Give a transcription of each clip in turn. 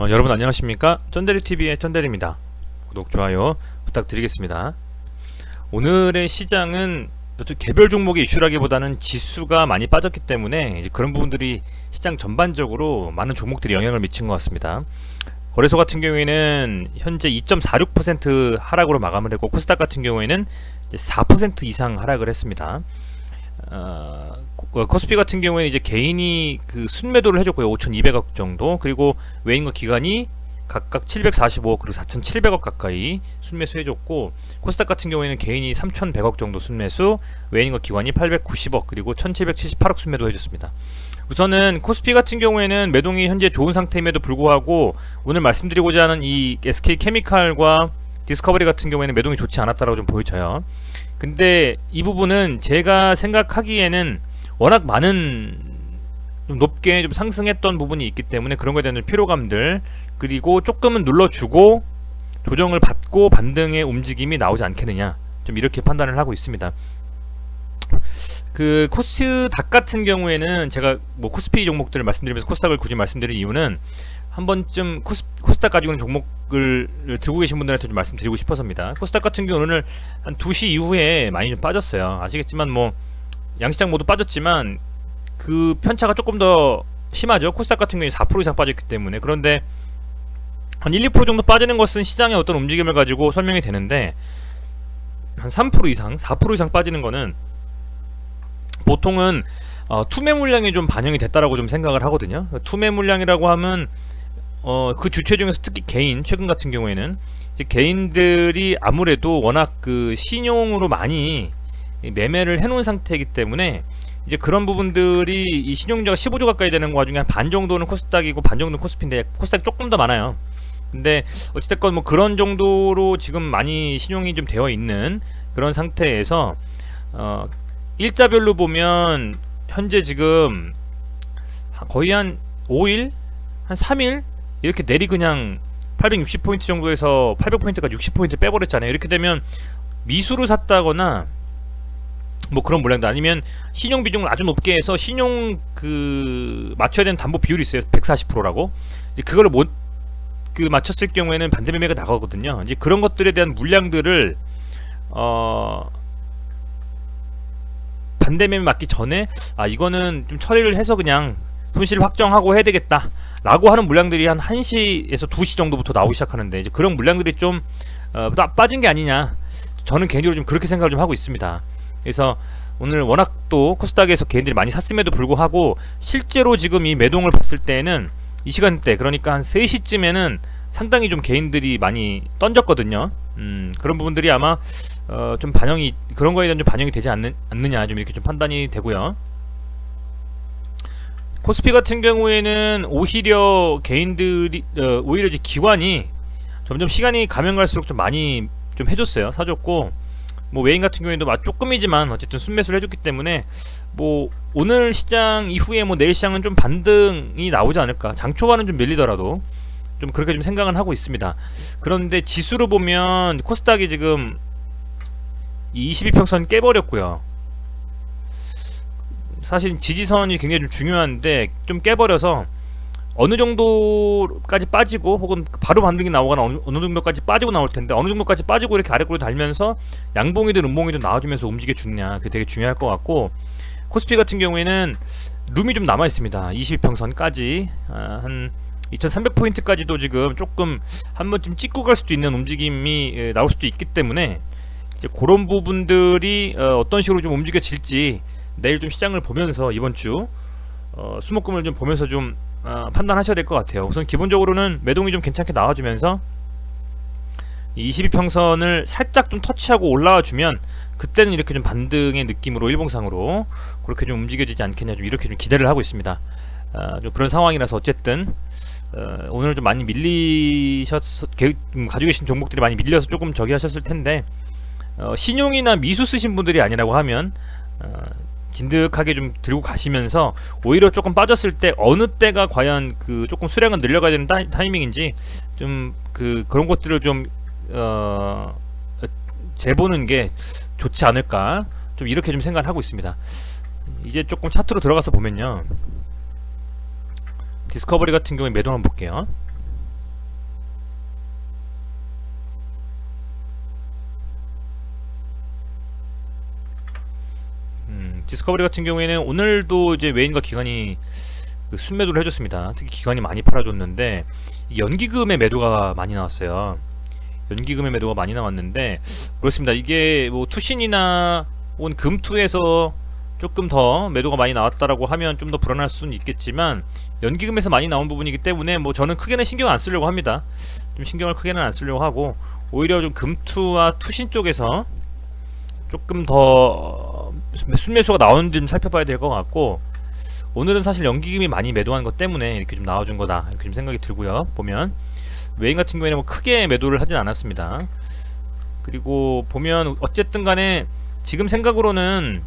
어, 여러분 안녕하십니까? 쩐데리TV의 쩐데리입니다. 구독, 좋아요 부탁드리겠습니다. 오늘의 시장은 개별 종목의 이슈라기보다는 지수가 많이 빠졌기 때문에 그런 부분들이 시장 전반적으로 많은 종목들이 영향을 미친 것 같습니다. 거래소 같은 경우에는 현재 2.46% 하락으로 마감을 했고 코스닥 같은 경우에는 이제 4% 이상 하락을 했습니다. 어, 코- 코스피 같은 경우에는 이제 개인이 그 순매도를 해줬고요. 5,200억 정도. 그리고 외인과 기관이 각각 745억 그리고 4,700억 가까이 순매수 해줬고 코스닥 같은 경우에는 개인이 3,100억 정도 순매수, 외인과 기관이 890억 그리고 1,778억 순매도 해줬습니다. 우선은 코스피 같은 경우에는 매동이 현재 좋은 상태임에도 불구하고 오늘 말씀드리고자 하는 이 SK 케미칼과 디스커버리 같은 경우에는 매동이 좋지 않았다라고 좀 보여져요. 근데 이 부분은 제가 생각하기에는 워낙 많은 좀 높게 좀 상승했던 부분이 있기 때문에 그런 거에 대한 피로감들 그리고 조금은 눌러주고 조정을 받고 반등의 움직임이 나오지 않겠느냐 좀 이렇게 판단을 하고 있습니다. 그 코스닥 같은 경우에는 제가 뭐 코스피 종목들을 말씀드리면서 코스닥을 굳이 말씀드린 이유는 한 번쯤 코스, 코스닥 가지고 있는 종목을 들고 계신 분들한테 좀 말씀드리고 싶어서입니다. 코스닥 같은 경우는 한 2시 이후에 많이 좀 빠졌어요. 아시겠지만 뭐 양시장 모두 빠졌지만 그 편차가 조금 더 심하죠. 코스닥 같은 경우에 4% 이상 빠졌기 때문에 그런데 한 1, 2% 정도 빠지는 것은 시장의 어떤 움직임을 가지고 설명이 되는데 한 3% 이상, 4% 이상 빠지는 거는 보통은 어, 투매 물량이 좀 반영이 됐다라고 좀 생각을 하거든요. 투매 물량이라고 하면 어, 그 주체 중에서 특히 개인 최근 같은 경우에는 개인들이 아무래도 워낙 그 신용으로 많이 이 매매를 해놓은 상태이기 때문에 이제 그런 부분들이 이 신용자가 15조 가까이 되는 거 중에 한 반 정도는 코스닥이고 반 정도는 코스피인데 코스닥이 조금 더 많아요. 근데 어찌됐건 뭐 그런 정도로 지금 많이 신용이 좀 되어 있는 그런 상태에서 어 일자별로 보면 현재 지금 거의 한 5일 한 3일 이렇게 내리 그냥 860포인트 정도에서 800포인트까지 60포인트 빼버렸잖아요. 이렇게 되면 미수를 샀다거나 뭐 그런 물량도 아니면 신용 비중을 아주 높게 해서 신용 그 맞춰야 되는 담보 비율이 있어요. 140%라고. 이제 그거를 못 그 맞췄을 경우에는 반대 매매가 나가거든요. 이제 그런 것들에 대한 물량들을 어 반대 매매 맞기 전에 아 이거는 좀 처리를 해서 그냥 손실 확정하고 해야 되겠다. 라고 하는 물량들이 한 1시에서 2시 정도부터 나오기 시작하는데 이제 그런 물량들이 좀 어, 빠- 빠진 게 아니냐. 저는 개인적으로 좀 그렇게 생각을 좀 하고 있습니다. 그래서 오늘 워낙 또 코스닥에서 개인들이 많이 샀음에도 불구하고 실제로 지금 이 매동을 봤을 때는 이 시간대 그러니까 한 3시쯤에는 상당히 좀 개인들이 많이 던졌거든요. 음, 그런 부분들이 아마 어, 좀 반영이 그런 거에 대한 좀 반영이 되지 않는, 않느냐 좀 이렇게 좀 판단이 되고요. 코스피 같은 경우에는 오히려 개인들이 어, 오히려 이제 기관이 점점 시간이 가면 갈수록 좀 많이 좀 해줬어요 사줬고 뭐 외인 같은 경우에도 막 조금이지만 어쨌든 순매수를 해줬기 때문에 뭐 오늘 시장 이후에 뭐 내일 시장은 좀 반등이 나오지 않을까. 장 초반은 좀 밀리더라도 좀 그렇게 좀 생각은 하고 있습니다. 그런데 지수로 보면 코스닥이 지금 이 22평선 깨버렸고요. 사실 지지선이 굉장히 좀 중요한데 좀 깨버려서 어느 정도까지 빠지고 혹은 바로 반등이 나오거나 어느, 어느 정도까지 빠지고 나올 텐데 어느 정도까지 빠지고 이렇게 아래꼴로 달면서 양봉이든 음봉이든 나와주면서 움직여 주느냐 그게 되게 중요할 것 같고 코스피 같은 경우에는 룸이 좀 남아 있습니다. 22평선까지. 아, 한 2300포인트까지도 지금 조금 한 번쯤 찍고 갈 수도 있는 움직임이 예, 나올 수도 있기 때문에 이제 그런 부분들이 어, 어떤 식으로 좀 움직여질지 내일 좀 시장을 보면서 이번 주 어, 수목금을 좀 보면서 좀 어, 판단하셔야 될 것 같아요. 우선 기본적으로는 매동이 좀 괜찮게 나와주면서 이 22평선을 살짝 좀 터치하고 올라와 주면 그때는 이렇게 좀 반등의 느낌으로 일봉상으로 그렇게 좀 움직여지지 않겠냐 좀 이렇게 좀 기대를 하고 있습니다. 어, 좀 그런 상황이라서 어쨌든 어, 오늘 좀 많이 밀리셨 개- 음, 가지고 계신 종목들이 많이 밀려서 조금 저기 하셨을 텐데 어, 신용이나 미수 쓰신 분들이 아니라고 하면 어, 진득하게 좀 들고 가시면서 오히려 조금 빠졌을 때 어느 때가 과연 그 조금 수량을 늘려가야 되는 타이, 타이밍인지 좀 그 그런 것들을 좀 어, 재보는 게 좋지 않을까 좀 이렇게 좀 생각을 하고 있습니다. 이제 조금 차트로 들어가서 보면요. 디스커버리 같은 경우에 매도 한번 볼게요. 디스커버리 같은 경우에는 오늘도 이제 외인과 기관이 그 순매도를 해줬습니다. 특히 기관이 많이 팔아줬는데 이 연기금의 매도가 많이 나왔어요. 연기금의 매도가 많이 나왔는데 그렇습니다. 이게 뭐 투신이나 혹은 금투에서 조금 더 매도가 많이 나왔다라고 하면 좀 더 불안할 수는 있겠지만 연기금에서 많이 나온 부분이기 때문에 뭐 저는 크게는 신경 안 쓰려고 합니다. 좀 신경을 크게는 안 쓰려고 하고 오히려 좀 금투와 투신 쪽에서 조금 더 순매수가 나오는지 좀 살펴봐야 될 것 같고 오늘은 사실 연기금이 많이 매도한 것 때문에 이렇게 좀 나와준 거다 이렇게 좀 생각이 들고요. 보면 외인 같은 경우에는 뭐 크게 매도를 하진 않았습니다. 그리고 보면 어쨌든 간에 지금 생각으로는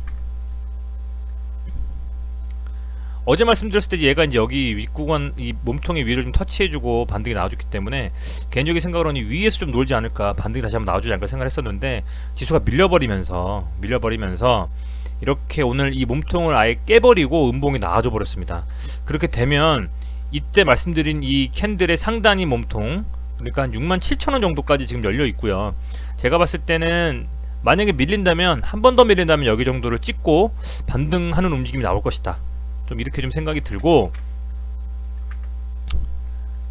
어제 말씀드렸을 때 얘가 이제 여기 윗구간 이 몸통의 위를 좀 터치해주고 반등이 나와줬기 때문에 개인적인 생각으로는 위에서 좀 놀지 않을까 반등이 다시 한번 나와주지 않을까 생각했었는데 지수가 밀려버리면서 밀려버리면서 이렇게 오늘 이 몸통을 아예 깨버리고 음봉이 나와줘 버렸습니다. 그렇게 되면 이때 말씀드린 이 캔들의 상단이 몸통 그러니까 한 67,000원 정도까지 지금 열려 있고요. 제가 봤을 때는 만약에 밀린다면 한 번 더 밀린다면 여기 정도를 찍고 반등하는 움직임이 나올 것이다. 좀 이렇게 좀 생각이 들고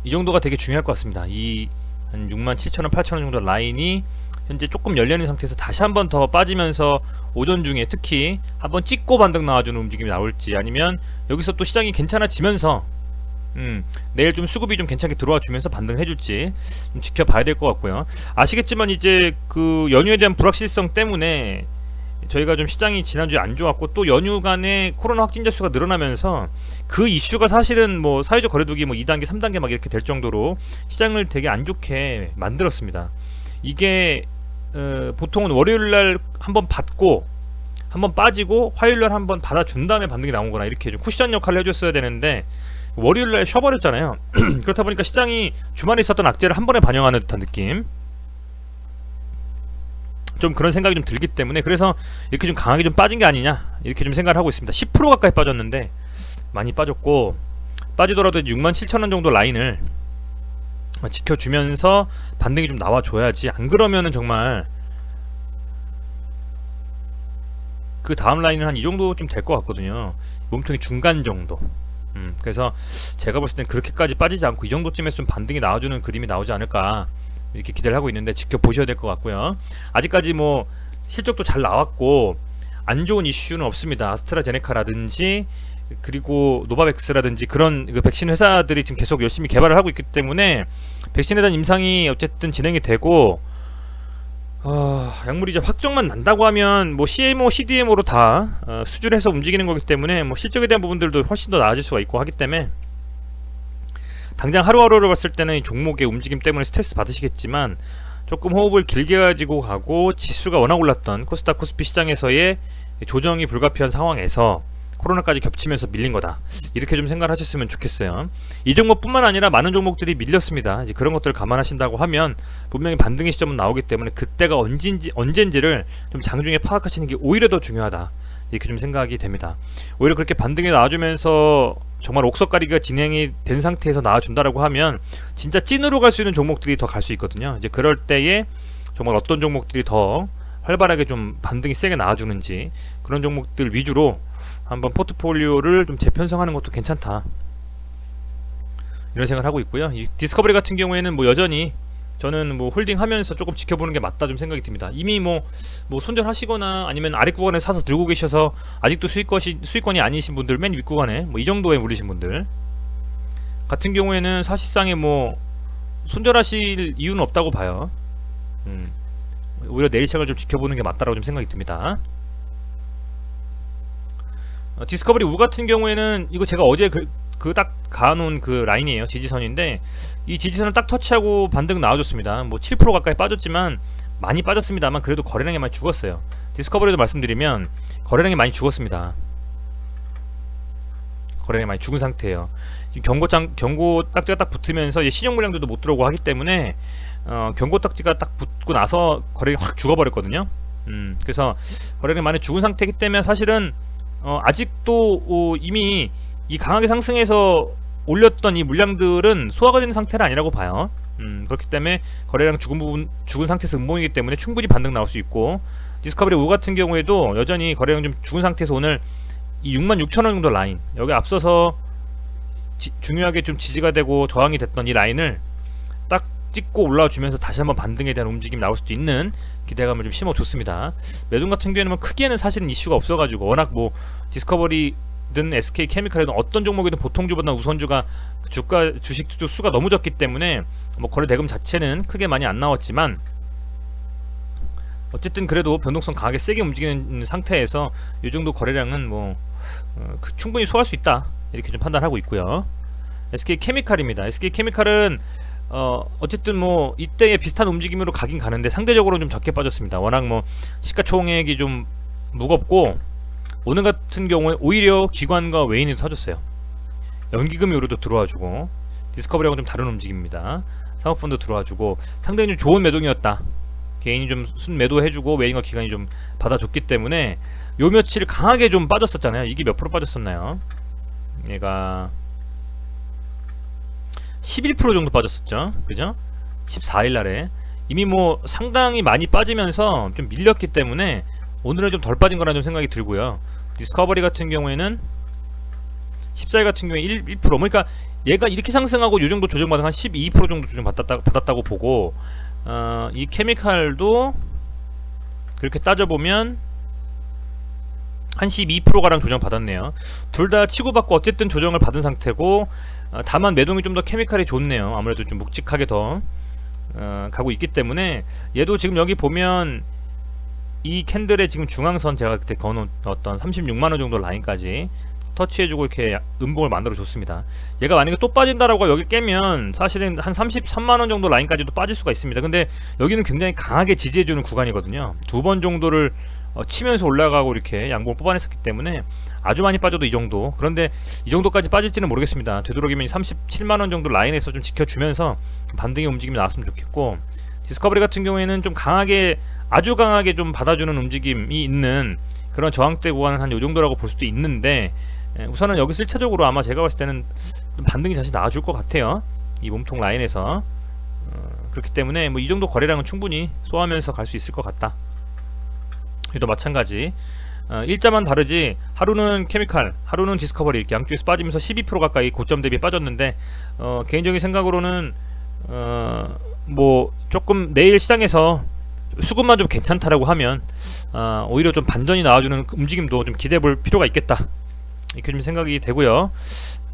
이 정도가 되게 중요할 것 같습니다. 이 한 67,000원, 8,000원 정도 라인이 현재 조금 열려있는 상태에서 다시 한 번 더 빠지면서 오전 중에 특히 한번 찍고 반등 나와주는 움직임이 나올지 아니면 여기서 또 시장이 괜찮아지면서 음, 내일 좀 수급이 좀 괜찮게 들어와 주면서 반등해줄지 좀 지켜봐야 될 것 같고요. 아시겠지만 이제 그 연휴에 대한 불확실성 때문에 저희가 좀 시장이 지난주에 안 좋았고 또 연휴간에 코로나 확진자 수가 늘어나면서 그 이슈가 사실은 뭐 사회적 거리두기 뭐 2단계, 3단계 막 이렇게 될 정도로 시장을 되게 안 좋게 만들었습니다. 이게 어, 보통은 월요일 날 한번 받고 한번 빠지고 화요일 날 한번 받아준 다음에 반등이 나온 거나 이렇게 좀 쿠션 역할을 해줬어야 되는데 월요일 날 쉬어버렸잖아요. 그렇다 보니까 시장이 주말에 있었던 악재를 한 번에 반영하는 듯한 느낌. 좀 그런 생각이 좀 들기 때문에 그래서 이렇게 좀 강하게 좀 빠진 게 아니냐 이렇게 좀 생각을 하고 있습니다. 10% 가까이 빠졌는데 많이 빠졌고 빠지더라도 6만 7천 원 정도 라인을 지켜주면서 반등이 좀 나와줘야지 안 그러면은 정말 그 다음 라인은 한 이 정도쯤 될 것 같거든요. 몸통이 중간 정도. 음, 그래서 제가 봤을 땐 그렇게까지 빠지지 않고 이 정도쯤에서 좀 반등이 나와주는 그림이 나오지 않을까 이렇게 기대를 하고 있는데 지켜보셔야 될 것 같고요. 아직까지 뭐 실적도 잘 나왔고 안 좋은 이슈는 없습니다. 아스트라제네카라든지 그리고 노바백스라든지 그런 그 백신 회사들이 지금 계속 열심히 개발을 하고 있기 때문에 백신에 대한 임상이 어쨌든 진행이 되고 어, 약물이 이제 확정만 난다고 하면 뭐 CMO, CDMO로 다 어, 수주를 해서 움직이는 거기 때문에 뭐 실적에 대한 부분들도 훨씬 더 나아질 수가 있고 하기 때문에 당장 하루하루를 봤을 때는 이 종목의 움직임 때문에 스트레스 받으시겠지만 조금 호흡을 길게 가지고 가고 지수가 워낙 올랐던 코스닥 코스피 시장에서의 조정이 불가피한 상황에서 코로나까지 겹치면서 밀린 거다. 이렇게 좀 생각을 하셨으면 좋겠어요. 이 종목뿐만 아니라 많은 종목들이 밀렸습니다. 이제 그런 것들을 감안하신다고 하면 분명히 반등의 시점은 나오기 때문에 그때가 언제인지 언젠지를 좀 장중에 파악하시는 게 오히려 더 중요하다. 이렇게 좀 생각이 됩니다. 오히려 그렇게 반등이 나와주면서 정말 옥석가리가 진행이 된 상태에서 나와준다라고 하면 진짜 찐으로 갈 수 있는 종목들이 더 갈 수 있거든요. 이제 그럴 때에 정말 어떤 종목들이 더 활발하게 좀 반등이 세게 나와주는지 그런 종목들 위주로 한번 포트폴리오를 좀 재편성하는 것도 괜찮다. 이런 생각을 하고 있고요. 이 디스커버리 같은 경우에는 뭐 여전히 저는 뭐 홀딩하면서 조금 지켜보는 게 맞다 좀 생각이 듭니다. 이미 뭐, 뭐 손절하시거나 아니면 아래 구간에 사서 들고 계셔서 아직도 수익권이 수익권이 아니신 분들 맨 윗 구간에 뭐 이 정도에 물리신 분들 같은 경우에는 사실상에 뭐 손절하실 이유는 없다고 봐요. 음, 오히려 내일 시장을 좀 지켜보는 게 맞다라고 좀 생각이 듭니다. 어, 디스커버리 우 같은 경우에는 이거 제가 어제 그딱 가놓은 그 라인이에요. 지지선인데 이 지지선을 딱 터치하고 반등 나와줬습니다. 뭐 7% 가까이 빠졌지만 많이 빠졌습니다만 그래도 거래량이 많이 죽었어요. 디스커버리도 말씀드리면 거래량이 많이 죽었습니다. 거래량이 많이 죽은 상태예요. 지금 경고장 경고 딱지가 딱 붙으면서 신용 물량들도 못 들어오고 하기 때문에 어, 경고 딱지가 딱 붙고 나서 거래량이 확 죽어버렸거든요. 음, 그래서 거래량이 많이 죽은 상태이기 때문에 사실은 어, 아직도 어, 이미 이 강하게 상승해서 올렸던 이 물량들은 소화가 되는 상태는 아니라고 봐요. 음, 그렇기 때문에 거래량 죽은 부분 죽은 상태에서 음봉이기 때문에 충분히 반등 나올 수 있고 디스커버리 우 같은 경우에도 여전히 거래량 좀 죽은 상태에서 오늘 이 66,000원 정도 라인 여기 앞서서 지- 중요하게 좀 지지가 되고 저항이 됐던 이 라인을 딱 찍고 올라와 주면서 다시 한번 반등에 대한 움직임이 나올 수도 있는 기대감을 좀 심어줬습니다. 매돈 같은 경우에는 뭐 크게는 사실은 이슈가 없어가지고 워낙 뭐 디스커버리든 SK 케미칼이든 어떤 종목이든 보통주보다 우선주가 주가 주식 주 수가 너무 적기 때문에 뭐 거래 대금 자체는 크게 많이 안 나왔지만 어쨌든 그래도 변동성 강하게 세게 움직이는 상태에서 이 정도 거래량은 뭐 어, 그 충분히 소화할 수 있다 이렇게 좀 판단하고 있고요. SK 케미칼입니다. SK 케미칼은 어 어쨌든 뭐 이때의 비슷한 움직임으로 가긴 가는데 상대적으로 좀 적게 빠졌습니다. 워낙 뭐 시가총액이 좀 무겁고 오늘 같은 경우에 오히려 기관과 외인이 사줬어요. 연기금 요로도 들어와주고 디스커버리하고 좀 다른 움직임입니다. 사모펀드 들어와주고 상당히 좀 좋은 매동이었다. 개인이 좀 순 매도 해주고 외인과 기관이 좀 받아줬기 때문에 요 며칠 강하게 좀 빠졌었잖아요. 이게 몇 프로 빠졌었나요? 얘가 11% 정도 빠졌었죠. 그죠? 14일 날에 이미 뭐 상당히 많이 빠지면서 좀 밀렸기 때문에 오늘은 좀 덜 빠진 거라는 좀 생각이 들고요. 디스커버리 같은 경우에는 14일 같은 경우에 1, 1% 그러니까 얘가 이렇게 상승하고 요 정도 조정받은 한 12% 정도 조정 받았다, 받았다고 보고 어, 이 케미칼도 그렇게 따져보면 한 12%가량 조정 받았네요. 둘 다 치고받고 어쨌든 조정을 받은 상태고 어, 다만 매동이 좀 더 케미칼이 좋네요. 아무래도 좀 묵직하게 더 어, 가고 있기 때문에 얘도 지금 여기 보면 이 캔들의 지금 중앙선 제가 그때 그어놓었던 36만원 정도 라인까지 터치해주고 이렇게 음봉을 만들어 줬습니다. 얘가 만약에 또 빠진다라고 여기 깨면 사실은 한 33만원 정도 라인까지도 빠질 수가 있습니다. 근데 여기는 굉장히 강하게 지지해주는 구간이거든요. 두 번 정도를 어, 치면서 올라가고 이렇게 양봉을 뽑아냈었기 때문에 아주 많이 빠져도 이 정도. 그런데 이 정도까지 빠질지는 모르겠습니다. 되도록이면 37만원 정도 라인에서 좀 지켜주면서 반등의 움직임이 나왔으면 좋겠고 디스커버리 같은 경우에는 좀 강하게 아주 강하게 좀 받아주는 움직임이 있는 그런 저항대 구간은 한 요 정도라고 볼 수도 있는데 에, 우선은 여기서 1차적으로 아마 제가 봤을 때는 좀 반등이 다시 나와줄 것 같아요. 이 몸통 라인에서 어, 그렇기 때문에 뭐 이 정도 거래량은 충분히 소화하면서 갈 수 있을 것 같다. 여기도 마찬가지. 어, 일자만 다르지 하루는 케미칼, 하루는 디스커버리 이렇게 양쪽에서 빠지면서 12% 가까이 고점 대비 빠졌는데 어, 개인적인 생각으로는 어, 뭐 조금 내일 시장에서 수급만 좀 괜찮다라고 하면 어, 오히려 좀 반전이 나와주는 그 움직임도 좀 기대해 볼 필요가 있겠다 이렇게 좀 생각이 되고요.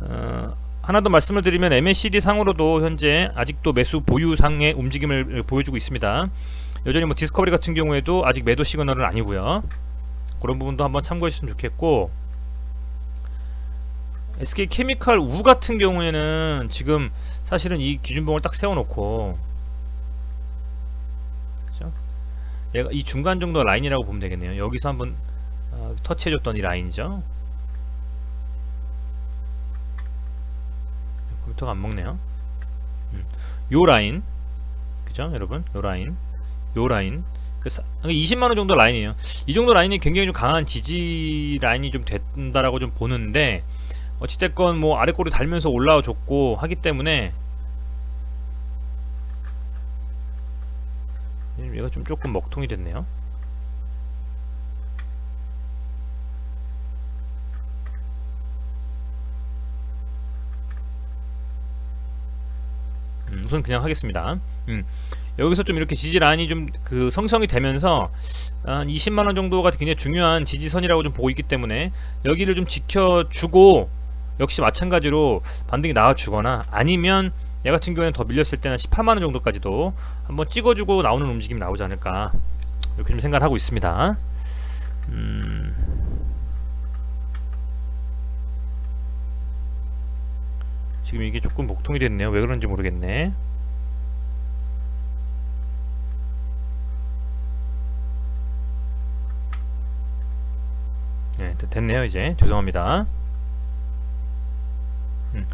어, 하나 더 말씀을 드리면 MACD 상으로도 현재 아직도 매수 보유 상의 움직임을 보여주고 있습니다. 여전히 뭐 디스커버리 같은 경우에도 아직 매도 시그널은 아니고요. 그런 부분도 한번 참고해 주시면 좋겠고 SK 케미칼 우 같은 경우에는 지금 사실은 이 기준봉을 딱 세워놓고 그죠? 얘가 이 중간 정도 라인이라고 보면 되겠네요. 여기서 한번 어, 터치해줬던 이 라인이죠. 컴퓨터가 안 먹네요. 음. 요 라인, 그죠, 여러분? 요 라인, 요 라인. 그 20만 원 정도 라인이에요. 이 정도 라인이 굉장히 좀 강한 지지 라인이 좀 된다라고 좀 보는데 어찌됐건 뭐 아래 꼬리 달면서 올라와 줬고 하기 때문에 얘가 좀 조금 먹통이 됐네요. 음, 우선 그냥 하겠습니다. 음, 여기서 좀 이렇게 지지 라인이 좀 그 성성이 되면서 한 20만 원 정도가 굉장히 중요한 지지선이라고 좀 보고 있기 때문에 여기를 좀 지켜주고 역시 마찬가지로 반등이 나와주거나 아니면 얘 같은 경우에는 더 밀렸을 때는 18만 원 정도까지도 한번 찍어주고 나오는 움직임이 나오지 않을까 이렇게 좀 생각을 하고 있습니다. 음... 지금 이게 조금 목통이 됐네요. 왜 그런지 모르겠네. 네, 됐- 됐네요 이제 죄송합니다. 음,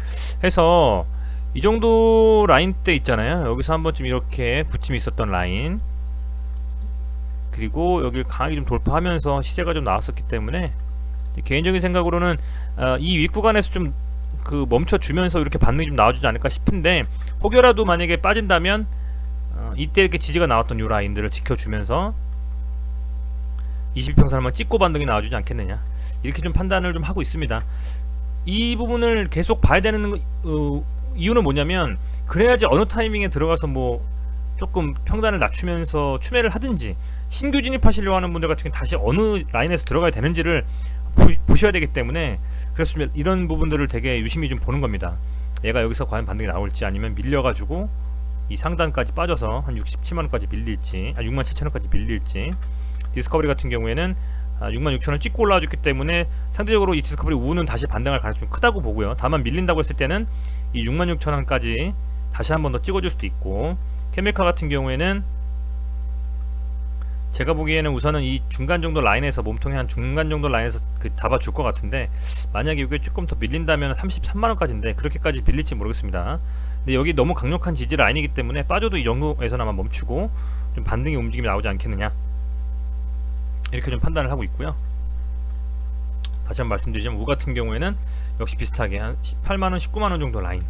해서 이 정도 라인 때 있잖아요. 여기서 한 번쯤 이렇게 붙임이 있었던 라인 그리고 여기를 강하게 좀 돌파하면서 시세가 좀 나왔었기 때문에 개인적인 생각으로는 어, 이 윗구간에서 좀 그 멈춰주면서 이렇게 반등이 좀 나와주지 않을까 싶은데 혹여라도 만약에 빠진다면 어, 이때 이렇게 지지가 나왔던 요 라인들을 지켜주면서 22평선 한번 찍고 반등이 나와주지 않겠느냐 이렇게 좀 판단을 좀 하고 있습니다. 이 부분을 계속 봐야 되는 거- 어, 이유는 뭐냐면 그래야지 어느 타이밍에 들어가서 뭐 조금 평단을 낮추면서 추매를 하든지 신규 진입하시려고 하는 분들 같은 경우 다시 어느 라인에서 들어가야 되는지를 보, 셔야 되기 때문에 좀 이런 부분들을 되게 유심히 좀 보는 겁니다. 얘가 여기서 과연 반등이 나올지 아니면 밀려가지고 이 상단까지 빠져서 한 67만 원까지 밀릴지, 아 6만 7천 원까지 밀릴지. 디스커버리 같은 경우에는 아, 6만 6천 원 찍고 올라와줬기 때문에 상대적으로 이 디스커버리 우는 다시 반등할 가능성이 크다고 보고요. 다만 밀린다고 했을 때는 이 6만 6천 원까지 다시 한 번 더 찍어줄 수도 있고 케미카 같은 경우에는 제가 보기에는 우선은 이 중간 정도 라인에서 몸통의 한 중간 정도 라인에서 그 잡아줄 것 같은데 만약에 이게 조금 더 밀린다면 33만 원까지인데 그렇게까지 밀릴지 모르겠습니다. 근데 여기 너무 강력한 지지 라인이기 때문에 빠져도 이 정도에서나마 멈추고 좀 반등의 움직임이 나오지 않겠느냐 이렇게 좀 판단을 하고 있고요. 다시 한번 말씀드리자면 우 같은 경우에는 역시 비슷하게 한 18만 원, 19만 원 정도 라인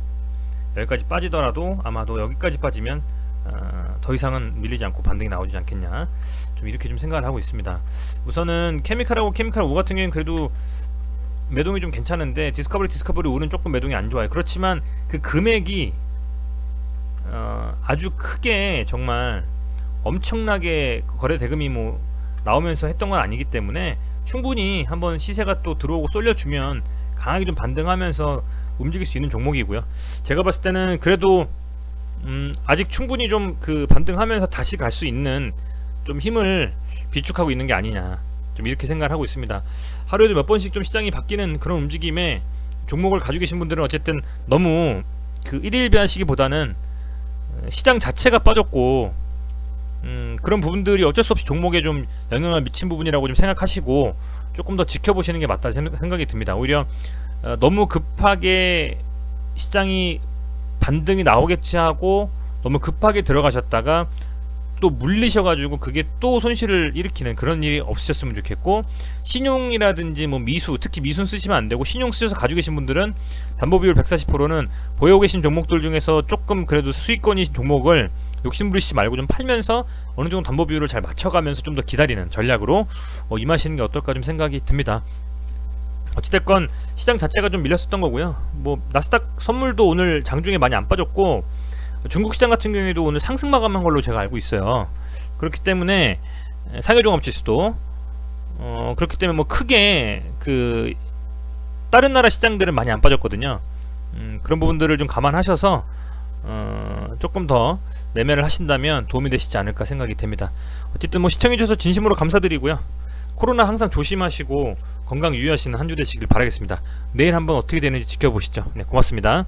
여기까지 빠지더라도 아마도 여기까지 빠지면 어, 더 이상은 밀리지 않고 반등이 나오지 않겠냐 좀 이렇게 좀 생각을 하고 있습니다. 우선은 케미칼하고 케미칼 우 같은 경우는 그래도 매동이 좀 괜찮은데 디스커버리 디스커버리 우는 조금 매동이 안 좋아요. 그렇지만 그 금액이 어, 아주 크게 정말 엄청나게 거래 대금이 뭐 나오면서 했던 건 아니기 때문에 충분히 한번 시세가 또 들어오고 쏠려주면 강하게 좀 반등하면서 움직일 수 있는 종목이고요. 제가 봤을 때는 그래도 음, 아직 충분히 좀 그 반등하면서 다시 갈 수 있는 좀 힘을 비축하고 있는 게 아니냐 좀 이렇게 생각을 하고 있습니다. 하루에도 몇 번씩 좀 시장이 바뀌는 그런 움직임에 종목을 가지고 계신 분들은 어쨌든 너무 그 일일비하시기보다는 어, 시장 자체가 빠졌고 음, 그런 부분들이 어쩔 수 없이 종목에 좀 영향을 미친 부분이라고 좀 생각하시고 조금 더 지켜보시는 게 맞다 생각- 생각이 듭니다. 오히려 어, 너무 급하게 시장이 반등이 나오겠지 하고 너무 급하게 들어가셨다가 또 물리셔가지고 그게 또 손실을 일으키는 그런 일이 없으셨으면 좋겠고 신용이라든지 뭐 미수 특히 미수 쓰시면 안 되고 신용 쓰셔서 가지고 계신 분들은 담보 비율 140%는 보유하고 계신 종목들 중에서 조금 그래도 수익권이 종목을 욕심 부리시지 말고 좀 팔면서 어느 정도 담보 비율을 잘 맞춰가면서 좀 더 기다리는 전략으로 어, 임하시는 게 어떨까 좀 생각이 듭니다. 어찌됐건 시장 자체가 좀 밀렸었던 거고요. 뭐 나스닥 선물도 오늘 장중에 많이 안 빠졌고 중국 시장 같은 경우에도 오늘 상승 마감한 걸로 제가 알고 있어요. 그렇기 때문에 상해종합 지수도 어 그렇기 때문에 뭐 크게 그 다른 나라 시장들은 많이 안 빠졌거든요. 음, 그런 부분들을 좀 감안하셔서 어, 조금 더 매매를 하신다면 도움이 되시지 않을까 생각이 됩니다. 어쨌든 뭐 시청해주셔서 진심으로 감사드리고요. 코로나 항상 조심하시고 건강 유의하시는 한 주 되시길 바라겠습니다. 내일 한번 어떻게 되는지 지켜보시죠. 네, 고맙습니다.